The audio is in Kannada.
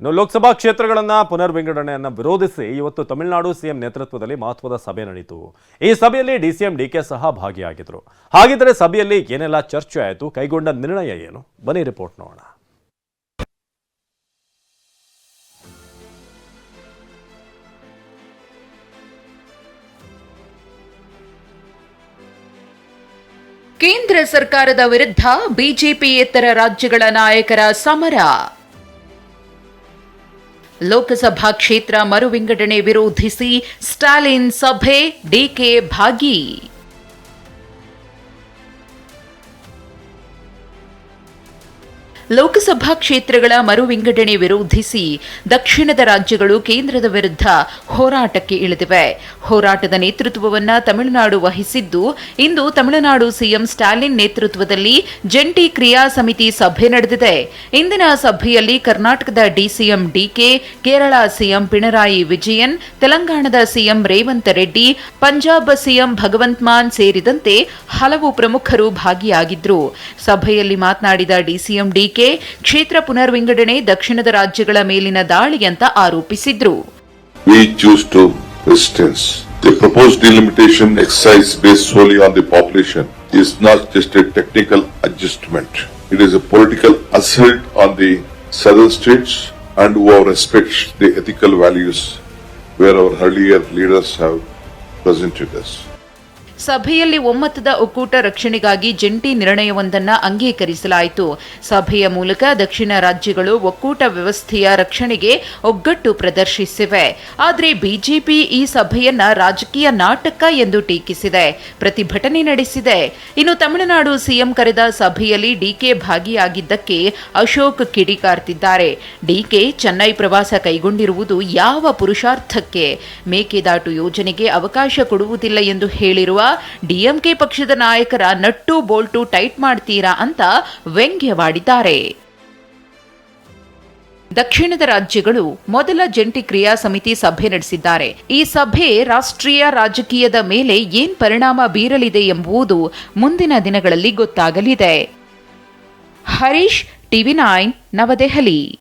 ಇನ್ನು ಲೋಕಸಭಾ ಕ್ಷೇತ್ರಗಳನ್ನ ಪುನರ್ ವಿಂಗಡಣೆಯನ್ನು ವಿರೋಧಿಸಿ ಇವತ್ತು ತಮಿಳುನಾಡು ಸಿಎಂ ನೇತೃತ್ವದಲ್ಲಿ ಮಹತ್ವದ ಸಭೆ ನಡೆಯಿತು ಈ ಸಭೆಯಲ್ಲಿ ಡಿಸಿಎಂ ಡಿಕೆ ಸಹ ಭಾಗಿಯಾಗಿದ್ರು. ಹಾಗಿದ್ರೆ ಸಭೆಯಲ್ಲಿ ಏನೆಲ್ಲ ಚರ್ಚೆ ಆಯಿತು, ಕೈಗೊಂಡ ನಿರ್ಣಯ ಏನು? ಬನ್ನಿ ರಿಪೋರ್ಟ್ ನೋಡೋಣ. ಕೇಂದ್ರ ಸರ್ಕಾರದ ವಿರುದ್ಧ ಬಿಜೆಪಿಯೇತರ ರಾಜ್ಯಗಳ ನಾಯಕರ ಸಮರ. ಲೋಕಸಭಾ ಕ್ಷೇತ್ರ ಮರು ವಿಂಗಡಣೆ ವಿರೋಧಿಸಿ ಸ್ಟಾಲಿನ್ ಸಭೆ ಡಿಕೆ ಭಾಗಿ. ಲೋಕಸಭಾ ಕ್ಷೇತ್ರಗಳ ಮರು ವಿಂಗಡಣೆ ವಿರೋಧಿಸಿ ದಕ್ಷಿಣದ ರಾಜ್ಯಗಳು ಕೇಂದ್ರದ ವಿರುದ್ಧ ಹೋರಾಟಕ್ಕೆ ಇಳಿದಿವೆ. ಹೋರಾಟದ ನೇತೃತ್ವವನ್ನ ತಮಿಳುನಾಡು ವಹಿಸಿದ್ದು, ಇಂದು ತಮಿಳುನಾಡು ಸಿಎಂ ಸ್ಟಾಲಿನ್ ನೇತೃತ್ವದಲ್ಲಿ ಜಂಟಿ ಕ್ರಿಯಾ ಸಮಿತಿ ಸಭೆ ನಡೆದಿದೆ. ಇಂದಿನ ಸಭೆಯಲ್ಲಿ ಕರ್ನಾಟಕದ DCM DK Kerala CM Pinarayi Vijayan, ತೆಲಂಗಾಣದ ಸಿಎಂ ರೇವಂತ್ ರೆಡ್ಡಿ, ಪಂಜಾಬ್ ಸಿಎಂ ಭಗವಂತ್ ಮಾನ್ ಸೇರಿದಂತೆ ಹಲವು ಪ್ರಮುಖರು ಭಾಗಿಯಾಗಿದ್ರು. ಸಭೆಯಲ್ಲಿ ಮಾತನಾಡಿದ ಡಿಸಿಎಂ ಡಿಕೆ ಕ್ಷೇತ್ರ ಪುನರ್ವಿಂಗಡಣೆ ದಕ್ಷಿಣದ ರಾಜ್ಯಗಳ ಮೇಲಿನ ದಾಳಿ ಅಂತ ಆರೋಪಿಸಿದ್ರು. The proposed delimitation exercise based solely on the population is not just a technical adjustment. It is a political assault on the southern states and who respect the ethical values where our earlier leaders have presented us. ಸಭೆಯಲ್ಲಿ ಒಮ್ಮತದ ಒಕ್ಕೂಟ ರಕ್ಷಣೆಗಾಗಿ ಜಂಟಿ ನಿರ್ಣಯವೊಂದನ್ನು ಅಂಗೀಕರಿಸಲಾಯಿತು. ಸಭೆಯ ಮೂಲಕ ದಕ್ಷಿಣ ರಾಜ್ಯಗಳು ಒಕ್ಕೂಟ ವ್ಯವಸ್ಥೆಯ ರಕ್ಷಣೆಗೆ ಒಗ್ಗಟ್ಟು ಪ್ರದರ್ಶಿಸಿವೆ. ಆದರೆ ಬಿಜೆಪಿ ಈ ಸಭೆಯನ್ನ ರಾಜಕೀಯ ನಾಟಕ ಎಂದು ಟೀಕಿಸಿದೆ. ಪ್ರತಿಭಟನೆ ನಡೆಸಿದೆ. ಇನ್ನು ತಮಿಳುನಾಡು ಸಿಎಂ ಕರೆದ ಸಭೆಯಲ್ಲಿ ಡಿಕೆ ಭಾಗಿಯಾಗಿದ್ದಕ್ಕೆ ಅಶೋಕ್ ಕಿಡಿಕಾರ್ತಿದ್ದಾರೆ. ಡಿಕೆ ಚೆನ್ನೈ ಪ್ರವಾಸ ಕೈಗೊಂಡಿರುವುದು ಯಾವ ಪುರುಷಾರ್ಥಕ್ಕೆ? ಮೇಕೆದಾಟು ಯೋಜನೆಗೆ ಅವಕಾಶ ಕೊಡುವುದಿಲ್ಲ ಎಂದು ಹೇಳಿರುವ ಡಿಎಂಕೆ ಪಕ್ಷದ ನಾಯಕರ ನಟ್ಟು ಬೋಲ್ಟು ಟೈಟ್ ಮಾಡ್ತೀರಾ ಅಂತ ವ್ಯಂಗ್ಯವಾಡಿದ್ದಾರೆ. ದಕ್ಷಿಣದ ರಾಜ್ಯಗಳು ಮೊದಲ ಜಂಟಿ ಕ್ರಿಯಾ ಸಮಿತಿ ಸಭೆ ನಡೆಸಿದ್ದಾರೆ. ಈ ಸಭೆ ರಾಷ್ಟ್ರೀಯ ರಾಜಕೀಯದ ಮೇಲೆ ಏನ್ ಪರಿಣಾಮ ಬೀರಲಿದೆ ಎಂಬುದು ಮುಂದಿನ ದಿನಗಳಲ್ಲಿ ಗೊತ್ತಾಗಲಿದೆ. Harish, TV nine, Navadehali.